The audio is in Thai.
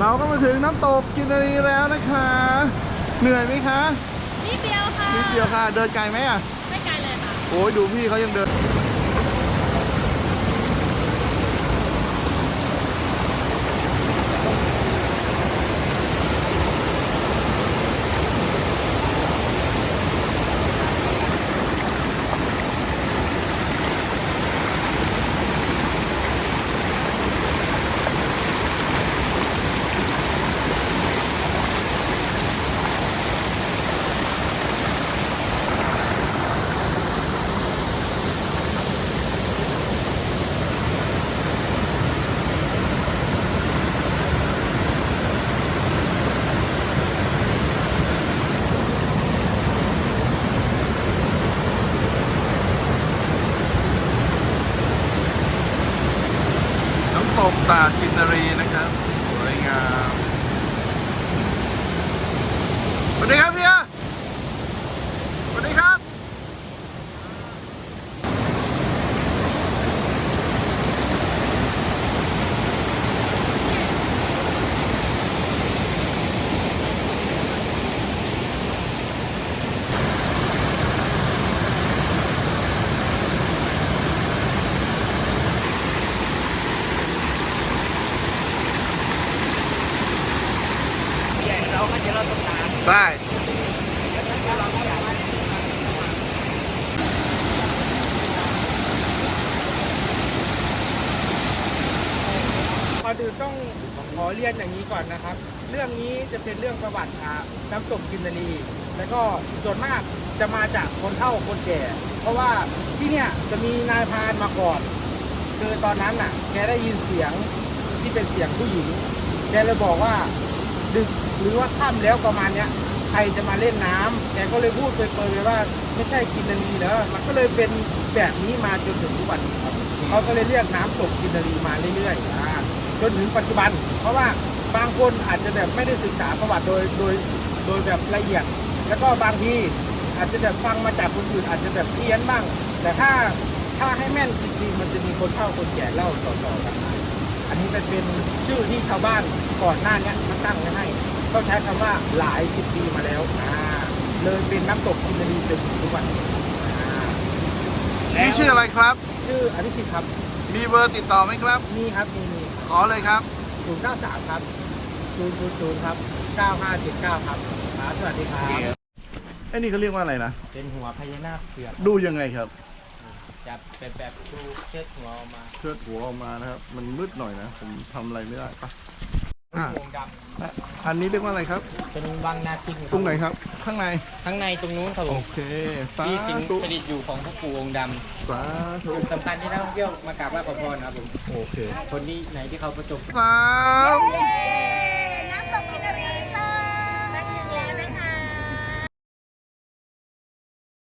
เราก็มาถึงน้ำตกกินรีแล้วนะคะ เหนื่อยไหมคะนิดเดียวค่ะนิดเดียวค่ะ เดินไกลไหมอะ ไม่ไกลเลยค่ะ โอ้ยดูพี่เขายังเดิน ตกตาจินรีนะครับ สวยงามสวัสดีครับเฮียสวัสดีครับ เราก็จะเราตรงกลางได้ ก่อนอื่นต้องขอเรียนอย่างนี้ก่อนนะครับ เรื่องนี้จะเป็นเรื่องประวัติอ่าน้ำตกกินนารีแล้วก็ส่วนมากจะมาจากคนเฒ่าคนแก่ เพราะว่าที่เนี่ยจะมีนายพรานมาก่อน คือตอนนั้นน่ะ แกได้ยินเสียงที่เป็นเสียงผู้หญิง แกเลยบอกว่า ดึกหรือว่าค่ำแล้วประมาณเนี้ยใครจะมาเล่นน้ำแกก็เลยพูดเปรยๆไปว่า ไม่ใช่กินนารีเนอะมันก็เลยเป็นแบบนี้มาจนถึงทุกวันนี้ครับเขาก็เลยเรียกน้ำตกกินนารีมาเรื่อยๆอ่าจนถึงปัจจุบัน เพราะว่าบางคนอาจจะแบบไม่ได้ศึกษาประวัติโดยโดยโดยแบบละเอียด แล้วก็บางทีอาจจะแบบฟังมาจากคนอื่นอาจจะแบบเพี้ยนบ้าง แต่ถ้าถ้าให้แม่นจริงๆมันจะมีคนเฒ่าคนแก่เล่าต่อๆกันมา อันนี้มันเป็นชื่อที่ชาวบ้านก่อนหน้าเนี้ยมาตั้งไว้ให้ก็ใช้คำว่าหลายสิบปีมาแล้วอ่าเลยเป็นน้ำตกกินรีจนถึงทุกวันนี้อ่านี่ชื่ออะไรครับ ชื่ออภิสิทธิ์ครับ มีเบอร์ติดต่อไหมครับ มีครับมีมีขอเลยครับศูนย์เก้าสามครับศูนย์ศูนย์ศูนย์ครับเก้าห้าเจ็ดเก้าครับครับสวัสดีครับไอ้นี่เขาเรียกว่าอะไรนะ เป็นหัวพญานาคเผือกดูยังไงครับ จับเป็นแบบชูเชิดหัวออกมาเชิดหัวออกมานะครับ มันมืดหน่อยนะผมทำอะไรไม่ได้ปะอะวงดอะอันนี้เรียกว่าอะไรครับำเป็นวังนาคินตรงไหนครับ ข้างใน ข้างในตรงนู้นครับผโอมเคสาที่สิงธุสถิตอยู่ของพ่อปู่องค์ดำสาธุสำคัญที่นักท่องเที่ยวมากราบไหว้ขอพรนะครับผมโอเค คนนี้ไหนที่เขาประจบ สาม